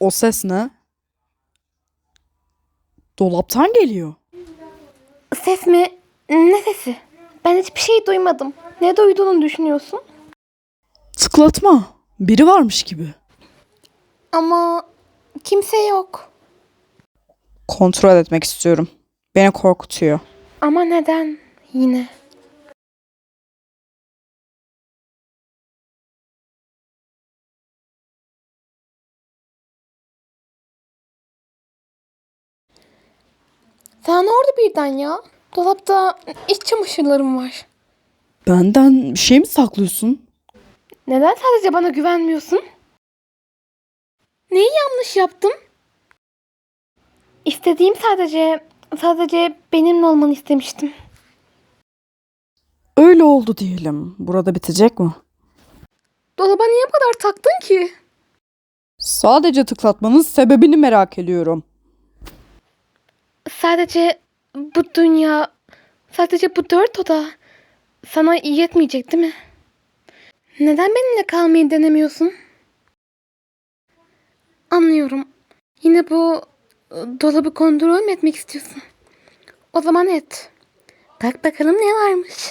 O ses ne? Dolaptan geliyor. Ses mi? Ne sesi? Ben hiçbir şey duymadım. Ne duyduğunu düşünüyorsun? Tıklatma. Biri varmış gibi. Ama kimse yok. Kontrol etmek istiyorum. Beni korkutuyor. Ama neden yine? Sen orada birden ya? Dolapta iç çamaşırlarım var. Benden bir şey mi saklıyorsun? Neden sadece bana güvenmiyorsun? Neyi yanlış yaptım? İstediğim sadece sadece benimle olmanı istemiştim. Öyle oldu diyelim. Burada bitecek mi? Dolaba niye bu kadar taktın ki? Sadece tıklatmanın sebebini merak ediyorum. Sadece bu dünya, sadece bu dört oda sana yetmeyecek değil mi? Neden benimle kalmayı denemiyorsun? Anlıyorum. Yine bu e, dolabı kontrol mü etmek istiyorsun? O zaman et. Bak bakalım ne varmış.